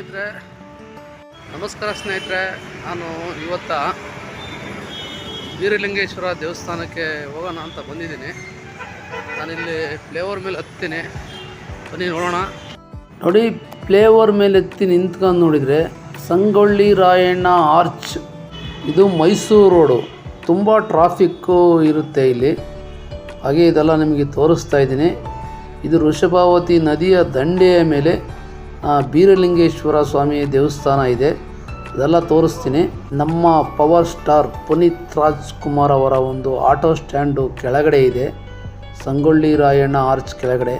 ಸ್ನೇಹಿತರೆ, ನಮಸ್ಕಾರ ಸ್ನೇಹಿತರೆ. ನಾನು ಇವತ್ತ ವೀರಲಿಂಗೇಶ್ವರ ದೇವಸ್ಥಾನಕ್ಕೆ ಹೋಗೋಣ ಅಂತ ಬಂದಿದ್ದೀನಿ. ನಾನಿಲ್ಲಿ ಫ್ಲೇವರ್ ಮೇಲೆ ಹತ್ತೀನಿ. ಬನ್ನಿ ನೋಡೋಣ. ನೋಡಿ, ಫ್ಲೇವರ್ ಮೇಲೆ ಹತ್ತಿ ನಿಂತ್ಕೊಂಡು ನೋಡಿದರೆ ಸಂಗೊಳ್ಳಿ ರಾಯಣ್ಣ ಆರ್ಚ್. ಇದು ಮೈಸೂರು ರೋಡು. ತುಂಬ ಟ್ರಾಫಿಕ್ಕು ಇರುತ್ತೆ ಇಲ್ಲಿ. ಹಾಗೆ ಇದೆಲ್ಲ ನಿಮಗೆ ತೋರಿಸ್ತಾ ಇದ್ದೀನಿ. ಇದು ವೃಷಭಾವತಿ ನದಿಯ ದಂಡೆಯ ಮೇಲೆ ಬೀರಲಿಂಗೇಶ್ವರ ಸ್ವಾಮಿ ದೇವಸ್ಥಾನ ಇದೆ. ಅದೆಲ್ಲ ತೋರಿಸ್ತೀನಿ. ನಮ್ಮ ಪವರ್ ಸ್ಟಾರ್ ಪುನೀತ್ ರಾಜ್ಕುಮಾರ್ ಅವರ ಒಂದು ಆಟೋ ಸ್ಟ್ಯಾಂಡು ಕೆಳಗಡೆ ಇದೆ. ಸಂಗೊಳ್ಳಿ ರಾಯಣ್ಣ ಆರ್ಚ್ ಕೆಳಗಡೆ.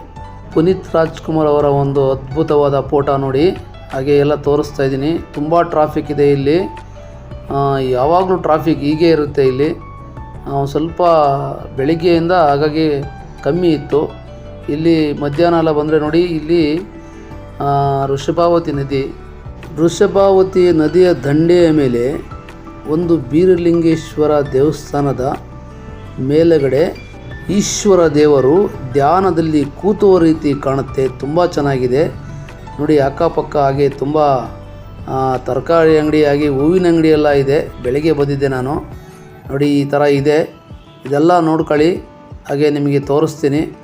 ಪುನೀತ್ ರಾಜ್ಕುಮಾರ್ ಅವರ ಒಂದು ಅದ್ಭುತವಾದ ಫೋಟೋ ನೋಡಿ. ಹಾಗೆ ಎಲ್ಲ ತೋರಿಸ್ತಾ ಇದ್ದೀನಿ. ತುಂಬ ಟ್ರಾಫಿಕ್ ಇದೆ ಇಲ್ಲಿ. ಯಾವಾಗಲೂ ಟ್ರಾಫಿಕ್ ಹೀಗೆ ಇರುತ್ತೆ ಇಲ್ಲಿ. ಸ್ವಲ್ಪ ಬೆಳಿಗ್ಗೆಯಿಂದ ಹಾಗಾಗಿ ಕಮ್ಮಿ ಇತ್ತು. ಇಲ್ಲಿ ಮಧ್ಯಾಹ್ನ ಎಲ್ಲ ಬಂದರೆ ನೋಡಿ, ಇಲ್ಲಿ ವೃಷಭಾವತಿ ನದಿ. ವೃಷಭಾವತಿ ನದಿಯ ದಂಡೆಯ ಮೇಲೆ ಒಂದು ಬೀರಲಿಂಗೇಶ್ವರ ದೇವಸ್ಥಾನದ ಮೇಲುಗಡೆ ಈಶ್ವರ ದೇವರು ಧ್ಯಾನದಲ್ಲಿ ಕೂತುವ ರೀತಿ ಕಾಣುತ್ತೆ. ತುಂಬ ಚೆನ್ನಾಗಿದೆ. ನೋಡಿ, ಅಕ್ಕಪಕ್ಕ ಹಾಗೆ ತುಂಬ ತರಕಾರಿ ಅಂಗಡಿ ಆಗಿ ಹೂವಿನ ಅಂಗಡಿ ಎಲ್ಲ ಇದೆ. ಬೆಳಗ್ಗೆ ಬಂದಿದ್ದೆ ನಾನು. ನೋಡಿ, ಈ ಥರ ಇದೆ. ಇದೆಲ್ಲ ನೋಡ್ಕೊಳ್ಳಿ. ಹಾಗೆ ನಿಮಗೆ ತೋರಿಸ್ತೀನಿ.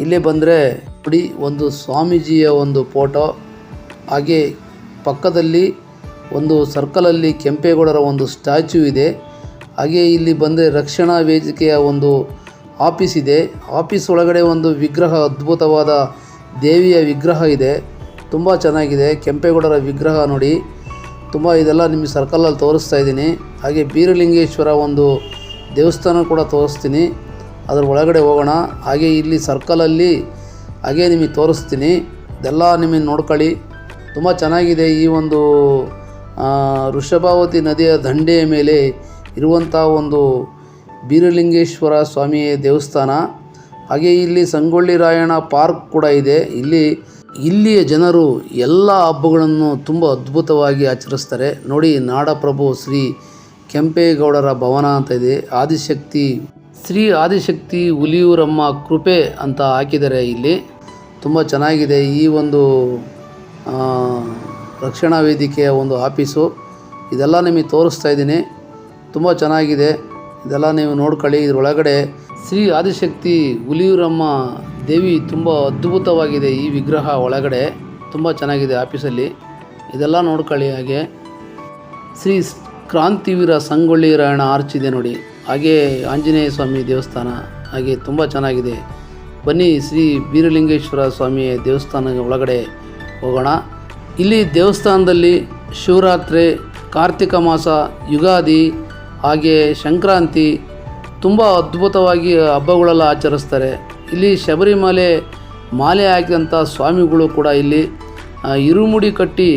ಇಲ್ಲೇ ಬಂದರೆ ನೋಡಿ ಒಂದು ಸ್ವಾಮೀಜಿಯ ಒಂದು ಫೋಟೋ. ಹಾಗೆ ಪಕ್ಕದಲ್ಲಿ ಒಂದು ಸರ್ಕಲಲ್ಲಿ ಕೆಂಪೇಗೌಡರ ಒಂದು ಸ್ಟ್ಯಾಚು ಇದೆ. ಹಾಗೆ ಇಲ್ಲಿ ಬಂದರೆ ರಕ್ಷಣಾ ವೇದಿಕೆಯ ಒಂದು ಆಫೀಸ್ ಇದೆ. ಆಫೀಸ್ ಒಳಗಡೆ ಒಂದು ವಿಗ್ರಹ, ಅದ್ಭುತವಾದ ದೇವಿಯ ವಿಗ್ರಹ ಇದೆ. ತುಂಬ ಚೆನ್ನಾಗಿದೆ, ಕೆಂಪೇಗೌಡರ ವಿಗ್ರಹ ನೋಡಿ. ತುಂಬ ಇದೆಲ್ಲ ನಿಮಗೆ ಸರ್ಕಲಲ್ಲಿ ತೋರಿಸ್ತಾ ಇದ್ದೀನಿ. ಹಾಗೆ ಬೀರಲಿಂಗೇಶ್ವರ ಒಂದು ದೇವಸ್ಥಾನ ಕೂಡ ತೋರಿಸ್ತೀನಿ. ಅದರ ಒಳಗಡೆ ಹೋಗೋಣ. ಹಾಗೆ ಇಲ್ಲಿ ಸರ್ಕಲಲ್ಲಿ ಹಾಗೆ ನಿಮಗೆ ತೋರಿಸ್ತೀನಿ. ಇದೆಲ್ಲ ನಿಮಗೆ ನೋಡ್ಕೊಳ್ಳಿ. ತುಂಬ ಚೆನ್ನಾಗಿದೆ ಈ ಒಂದು ವೃಷಭಾವತಿ ನದಿಯ ದಂಡೆಯ ಮೇಲೆ ಇರುವಂಥ ಒಂದು ಬೀರಲಿಂಗೇಶ್ವರ ಸ್ವಾಮಿಯ ದೇವಸ್ಥಾನ. ಹಾಗೆ ಇಲ್ಲಿ ಸಂಗೊಳ್ಳಿ ರಾಯಣ್ಣ ಪಾರ್ಕ್ ಕೂಡ ಇದೆ. ಇಲ್ಲಿ, ಇಲ್ಲಿಯ ಜನರು ಎಲ್ಲ ಹಬ್ಬಗಳನ್ನು ತುಂಬ ಅದ್ಭುತವಾಗಿ ಆಚರಿಸ್ತಾರೆ. ನೋಡಿ ನಾಡಪ್ರಭು ಶ್ರೀ ಕೆಂಪೇಗೌಡರ ಭವನ ಅಂತ ಇದೆ. ಆದಿಶಕ್ತಿ ಶ್ರೀ ಆದಿಶಕ್ತಿ ಹುಲಿಯೂರಮ್ಮ ಕೃಪೆ ಅಂತ ಹಾಕಿದ್ದಾರೆ ಇಲ್ಲಿ ತುಂಬ ಚೆನ್ನಾಗಿದೆ ಈ ಒಂದು ರಕ್ಷಣಾ ವೇದಿಕೆಯ ಒಂದು ಆಫೀಸು. ಇದೆಲ್ಲ ನಿಮಗೆ ತೋರಿಸ್ತಾ ಇದ್ದೀನಿ. ತುಂಬ ಚೆನ್ನಾಗಿದೆ. ಇದೆಲ್ಲ ನೀವು ನೋಡ್ಕೊಳ್ಳಿ. ಇದರೊಳಗಡೆ ಶ್ರೀ ಆದಿಶಕ್ತಿ ಹುಲಿಯೂರಮ್ಮ ದೇವಿ ತುಂಬ ಅದ್ಭುತವಾಗಿದೆ ಈ ವಿಗ್ರಹ ಒಳಗಡೆ. ತುಂಬ ಚೆನ್ನಾಗಿದೆ ಆಫೀಸಲ್ಲಿ. ಇದೆಲ್ಲ ನೋಡ್ಕೊಳ್ಳಿ ಹಾಗೆ. ಶ್ರೀ ಕ್ರಾಂತಿವೀರ ಸಂಗೊಳ್ಳಿ ರಾಯಣ್ಣ ಆರ್ಚ್ ಇದೆ ನೋಡಿ. ಹಾಗೆ ಆಂಜನೇಯ ಸ್ವಾಮಿ ದೇವಸ್ಥಾನ ಹಾಗೆ ತುಂಬ ಚೆನ್ನಾಗಿದೆ. ಬನ್ನಿ ಶ್ರೀ ಬೀರಲಿಂಗೇಶ್ವರ ಸ್ವಾಮಿಯ ದೇವಸ್ಥಾನ ಒಳಗಡೆ ಹೋಗೋಣ. ಇಲ್ಲಿ ದೇವಸ್ಥಾನದಲ್ಲಿ ಶಿವರಾತ್ರಿ ಕಾರ್ತಿಕ ಮಾಸ ಯುಗಾದಿ ಹಾಗೆ ಸಂಕ್ರಾಂತಿ ತುಂಬ ಅದ್ಭುತವಾಗಿ ಹಬ್ಬಗಳೆಲ್ಲ ಆಚರಿಸ್ತಾರೆ. ಇಲ್ಲಿ ಶಬರಿಮಲೆ ಮಾಲೆ ಹಾಕಿದಂಥ ಸ್ವಾಮಿಗಳು ಕೂಡ ಇಲ್ಲಿ ಇರುಮುಡಿ ಕಟ್ಟಿ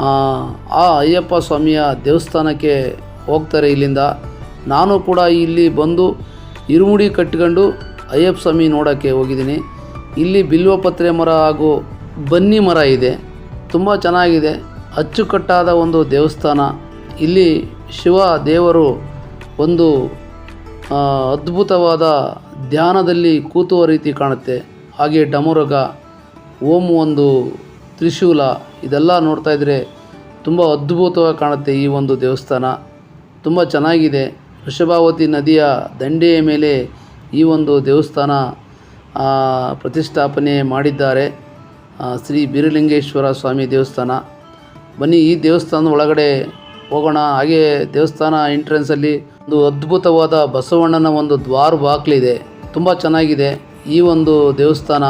ಆ, ಆ ಅಯ್ಯಪ್ಪ ಸ್ವಾಮಿಯ ದೇವಸ್ಥಾನಕ್ಕೆ ಹೋಗ್ತಾರೆ ಇಲ್ಲಿಂದ. ನಾನು ಕೂಡ ಇಲ್ಲಿ ಬಂದು ಇರುಮುಡಿ ಕಟ್ಕೊಂಡು ಅಯ್ಯಪ್ಪ ಸ್ವಾಮಿ ನೋಡೋಕ್ಕೆ ಹೋಗಿದ್ದೀನಿ. ಇಲ್ಲಿ ಬಿಲ್ವಪತ್ರೆ ಮರ ಹಾಗೂ ಬನ್ನಿ ಮರ ಇದೆ. ತುಂಬ ಚೆನ್ನಾಗಿದೆ. ಅಚ್ಚುಕಟ್ಟಾದ ಒಂದು ದೇವಸ್ಥಾನ. ಇಲ್ಲಿ ಶಿವ ದೇವರು ಒಂದು ಅದ್ಭುತವಾದ ಧ್ಯಾನದಲ್ಲಿ ಕೂತುವ ರೀತಿ ಕಾಣುತ್ತೆ. ಹಾಗೆ ಡಮುರಗ, ಓಂ ಒಂದು ತ್ರಿಶೂಲ ಇದೆಲ್ಲ ನೋಡ್ತಾ ಇದ್ದರೆ ತುಂಬ ಅದ್ಭುತವಾಗಿ ಕಾಣುತ್ತೆ ಈ ಒಂದು ದೇವಸ್ಥಾನ. ತುಂಬ ಚೆನ್ನಾಗಿದೆ. ವೃಷಭಾವತಿ ನದಿಯ ದಂಡೆಯ ಮೇಲೆ ಈ ಒಂದು ದೇವಸ್ಥಾನ ಪ್ರತಿಷ್ಠಾಪನೆ ಮಾಡಿದ್ದಾರೆ. ಶ್ರೀ ಬೀರಲಿಂಗೇಶ್ವರ ಸ್ವಾಮಿ ದೇವಸ್ಥಾನ. ಬನ್ನಿ, ಈ ದೇವಸ್ಥಾನದ ಒಳಗಡೆ ಹೋಗೋಣ. ಹಾಗೆ ದೇವಸ್ಥಾನ ಎಂಟ್ರೆನ್ಸಲ್ಲಿ ಒಂದು ಅದ್ಭುತವಾದ ಬಸವಣ್ಣನ ಒಂದು ದ್ವಾರ ಬಾಗಿಲಿದೆ. ತುಂಬ ಚೆನ್ನಾಗಿದೆ ಈ ಒಂದು ದೇವಸ್ಥಾನ.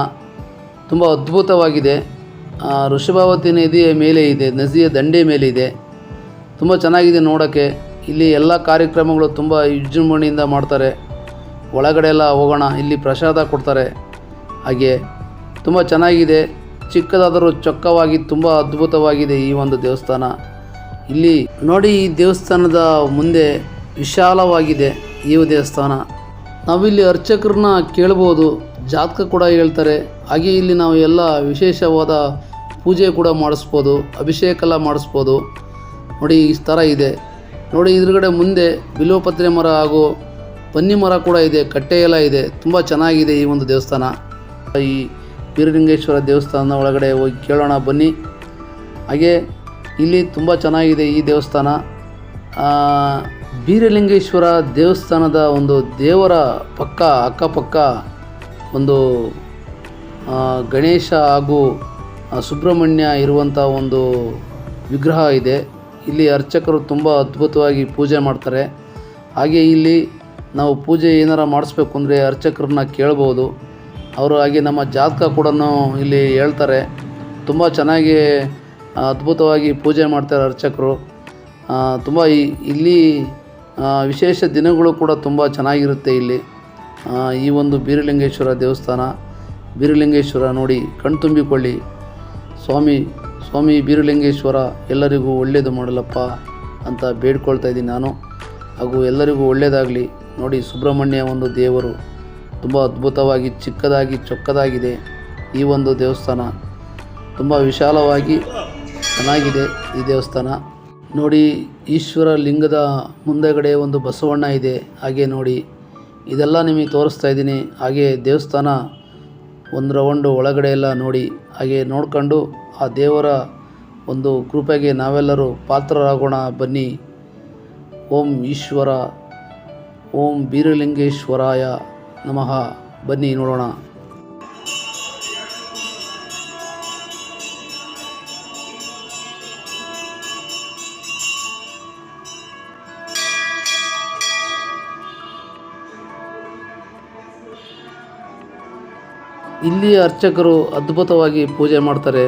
ತುಂಬ ಅದ್ಭುತವಾಗಿದೆ. ಋಷಭಾವತಿ ನದಿಯ ಮೇಲೆ ಇದೆ, ನದಿಯ ದಂಡೆ ಮೇಲೆ ಇದೆ. ತುಂಬ ಚೆನ್ನಾಗಿದೆ ನೋಡೋಕ್ಕೆ ಇಲ್ಲಿ ಎಲ್ಲ ಕಾರ್ಯಕ್ರಮಗಳು ತುಂಬ ವಿಜೃಂಭಣೆಯಿಂದ ಮಾಡ್ತಾರೆ. ಒಳಗಡೆ ಎಲ್ಲ ಹೋಗೋಣ, ಇಲ್ಲಿ ಪ್ರಸಾದ ಕೊಡ್ತಾರೆ. ಹಾಗೆ ತುಂಬ ಚೆನ್ನಾಗಿದೆ. ಚಿಕ್ಕದಾದರೂ ಚೊಕ್ಕವಾಗಿ, ತುಂಬ ಅದ್ಭುತವಾಗಿದೆ ಈ ಒಂದು ದೇವಸ್ಥಾನ. ಇಲ್ಲಿ ನೋಡಿ, ಈ ದೇವಸ್ಥಾನದ ಮುಂದೆ ವಿಶಾಲವಾಗಿದೆ ಈ ದೇವಸ್ಥಾನ. ನಾವಿಲ್ಲಿ ಅರ್ಚಕರನ್ನ ಕೇಳ್ಬೋದು, ಜಾತಕ ಕೂಡ ಹೇಳ್ತಾರೆ. ಹಾಗೆ ಇಲ್ಲಿ ನಾವು ಎಲ್ಲ ವಿಶೇಷವಾದ ಪೂಜೆ ಕೂಡ ಮಾಡಿಸ್ಬೋದು, ಅಭಿಷೇಕ ಎಲ್ಲ ಮಾಡಿಸ್ಬೋದು. ನೋಡಿ, ಈ ಥರ ಇದೆ. ನೋಡಿ ಎದುರುಗಡೆ ಮುಂದೆ ಬಿಲ್ವಪತ್ರೆ ಮರ ಹಾಗೂ ಬನ್ನಿ ಮರ ಕೂಡ ಇದೆ, ಕಟ್ಟೆ ಎಲ್ಲ ಇದೆ. ತುಂಬ ಚೆನ್ನಾಗಿದೆ ಈ ಒಂದು ದೇವಸ್ಥಾನ. ಈ ಬೀರಲಿಂಗೇಶ್ವರ ದೇವಸ್ಥಾನದ ಒಳಗಡೆ ಹೋಗಿ ಕೇಳೋಣ, ಬನ್ನಿ. ಹಾಗೆ ಇಲ್ಲಿ ತುಂಬ ಚೆನ್ನಾಗಿದೆ ಈ ದೇವಸ್ಥಾನ. ಬೀರಲಿಂಗೇಶ್ವರ ದೇವಸ್ಥಾನದ ಒಂದು ದೇವರ ಪಕ್ಕ, ಅಕ್ಕಪಕ್ಕ ಒಂದು ಗಣೇಶ ಹಾಗೂ ಸುಬ್ರಹ್ಮಣ್ಯ ಇರುವಂಥ ಒಂದು ವಿಗ್ರಹ ಇದೆ. ಇಲ್ಲಿ ಅರ್ಚಕರು ತುಂಬ ಅದ್ಭುತವಾಗಿ ಪೂಜೆ ಮಾಡ್ತಾರೆ. ಹಾಗೆ ಇಲ್ಲಿ ನಾವು ಪೂಜೆ ಏನಾರ ಮಾಡಿಸ್ಬೇಕು ಅಂದರೆ ಅರ್ಚಕರನ್ನ ಕೇಳ್ಬೋದು. ಅವರು ಹಾಗೆ ನಮ್ಮ ಜಾತಕ ಕೂಡ ಇಲ್ಲಿ ಹೇಳ್ತಾರೆ. ತುಂಬ ಚೆನ್ನಾಗಿ ಅದ್ಭುತವಾಗಿ ಪೂಜೆ ಮಾಡ್ತಾರೆ ಅರ್ಚಕರು. ತುಂಬ ಇಲ್ಲಿ ವಿಶೇಷ ದಿನಗಳು ಕೂಡ ತುಂಬ ಚೆನ್ನಾಗಿರುತ್ತೆ ಇಲ್ಲಿ. ಈ ಒಂದು ಬೀರಲಿಂಗೇಶ್ವರ ದೇವಸ್ಥಾನ. ಬೀರಲಿಂಗೇಶ್ವರ ನೋಡಿ ಕಣ್ತುಂಬಿಕೊಳ್ಳಿ. ಸ್ವಾಮಿ ಸ್ವಾಮಿ ಬೀರಲಿಂಗೇಶ್ವರ, ಎಲ್ಲರಿಗೂ ಒಳ್ಳೆಯದು ಮಾಡಲಪ್ಪ ಅಂತ ಬೇಡ್ಕೊಳ್ತಾ ಇದ್ದೀನಿ ನಾನು. ಹಾಗೂ ಎಲ್ಲರಿಗೂ ಒಳ್ಳೆಯದಾಗಲಿ ನೋಡಿ, ಸುಬ್ರಹ್ಮಣ್ಯ ಒಂದು ದೇವರು. ತುಂಬ ಅದ್ಭುತವಾಗಿ, ಚಿಕ್ಕದಾಗಿ, ಚೊಕ್ಕದಾಗಿದೆ ಈ ಒಂದು ದೇವಸ್ಥಾನ. ತುಂಬ ವಿಶಾಲವಾಗಿ ಚೆನ್ನಾಗಿದೆ ಈ ದೇವಸ್ಥಾನ. ನೋಡಿ, ಈಶ್ವರ ಲಿಂಗದ ಮುಂದೆಗಡೆ ಒಂದು ಬಸವಣ್ಣ ಇದೆ. ಹಾಗೆ ನೋಡಿ, ಇದೆಲ್ಲ ನಿಮಗೆ ತೋರಿಸ್ತಾ ಇದ್ದೀನಿ. ಹಾಗೆ ದೇವಸ್ಥಾನ ಒಂದು ರೌಂಡು ಒಳಗಡೆ ಎಲ್ಲ ನೋಡಿ ಹಾಗೆ ನೋಡ್ಕೊಂಡು ಆ ದೇವರ ಒಂದು ಕೃಪೆಗೆ ನಾವೆಲ್ಲರೂ ಪಾತ್ರರಾಗೋಣ ಬನ್ನಿ. ಓಂ ಈಶ್ವರ, ಓಂ ಬೀರಲಿಂಗೇಶ್ವರಾಯ ನಮಃ. ಬನ್ನಿ ನೋಡೋಣ. ಇಲ್ಲಿ ಅರ್ಚಕರು ಅದ್ಭುತವಾಗಿ ಪೂಜೆ ಮಾಡ್ತಾರೆ.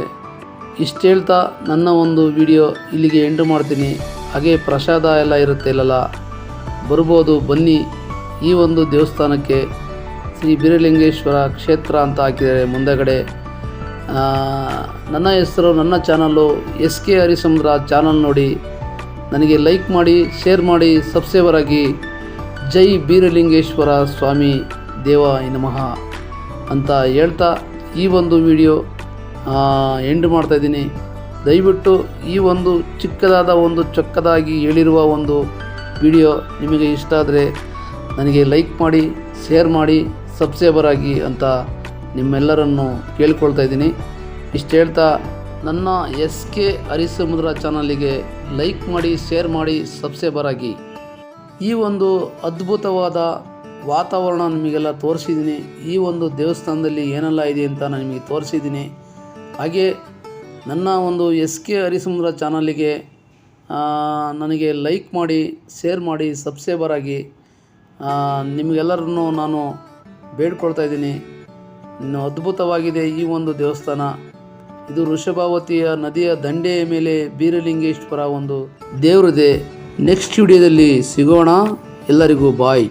ಇಷ್ಟು ಹೇಳ್ತಾ ನನ್ನ ಒಂದು ವಿಡಿಯೋ ಇಲ್ಲಿಗೆ ಎಂಡು ಮಾಡ್ತೀನಿ. ಹಾಗೆ ಪ್ರಸಾದ ಎಲ್ಲ ಇರುತ್ತೆ ಇಲ್ಲಲ್ಲ? ಬರ್ಬೋದು, ಬನ್ನಿ. ಈ ಒಂದು ದೇವಸ್ಥಾನಕ್ಕೆ ಶ್ರೀ ಬೀರಲಿಂಗೇಶ್ವರ ಕ್ಷೇತ್ರ ಅಂತ ಹಾಕಿದ್ದಾರೆ ಮುಂದೆಗಡೆ. ನನ್ನ ಹೆಸರು, ನನ್ನ channel S K Harisamudra channel ನೋಡಿ. ನನಗೆ ಲೈಕ್ ಮಾಡಿ, ಶೇರ್ ಮಾಡಿ, ಸಬ್ಸ್ಕ್ರೈಬರ್ ಆಗಿ. ಜೈ ಬೀರಲಿಂಗೇಶ್ವರ ಸ್ವಾಮಿ ದೇವ ನಮಃ. ಅಂತ ಹೇಳ್ತಾ ಈ ಒಂದು ವಿಡಿಯೋ ಎಂಡ್ ಮಾಡ್ತಾಯಿದ್ದೀನಿ ದಯವಿಟ್ಟು ಈ ಒಂದು ಚಿಕ್ಕದಾದ ಒಂದು ಚೊಕ್ಕದಾಗಿ ಹೇಳಿರುವ ಒಂದು ವಿಡಿಯೋ ನಿಮಗೆ ಇಷ್ಟ ಆದರೆ ನನಗೆ ಲೈಕ್ ಮಾಡಿ, ಶೇರ್ ಮಾಡಿ, ಸಬ್ಸ್ಕ್ರೈಬರ್ ಆಗಿ ಅಂತ ನಿಮ್ಮೆಲ್ಲರನ್ನು ಕೇಳ್ಕೊಳ್ತಾ ಇದ್ದೀನಿ. ಇಷ್ಟು ಹೇಳ್ತಾ, ನನ್ನ ಎಸ್ ಕೆ ಹರಿಸಮುದ್ರ ಚಾನಲಿಗೆ ಲೈಕ್ ಮಾಡಿ, ಶೇರ್ ಮಾಡಿ, ಸಬ್ಸ್ಕ್ರೈಬರ್ ಆಗಿ. ಈ ಒಂದು ಅದ್ಭುತವಾದ ವಾತಾವರಣ ನಿಮಗೆಲ್ಲ ತೋರಿಸಿದ್ದೀನಿ. ಈ ಒಂದು ದೇವಸ್ಥಾನದಲ್ಲಿ ಏನೆಲ್ಲ ಇದೆ ಅಂತ ನಾನು ನಿಮಗೆ ತೋರಿಸಿದ್ದೀನಿ. ಹಾಗೆ ನನ್ನ ಒಂದು ಎಸ್ ಕೆ ಹರಿಸಮುದ್ರ ಚಾನಲಿಗೆ ನನಗೆ ಲೈಕ್ ಮಾಡಿ, ಶೇರ್ ಮಾಡಿ, ಸಬ್ಸ್ಕ್ರೈಬರ್ ಆಗಿ ನಿಮಗೆಲ್ಲರನ್ನು ನಾನು ಬೇಡ್ಕೊಳ್ತಾ ಇದ್ದೀನಿ. ಇನ್ನು ಅದ್ಭುತವಾಗಿದೆ ಈ ಒಂದು ದೇವಸ್ಥಾನ. ಇದು ವೃಷಭಾವತಿಯ ನದಿಯ ದಂಡೆಯ ಮೇಲೆ ಬೀರಲಿಂಗೇಶ್ವರ ಒಂದು ದೇವರಿದೆ. ನೆಕ್ಸ್ಟ್ ವಿಡಿಯೋದಲ್ಲಿ ಸಿಗೋಣ. ಎಲ್ಲರಿಗೂ ಬಾಯ್.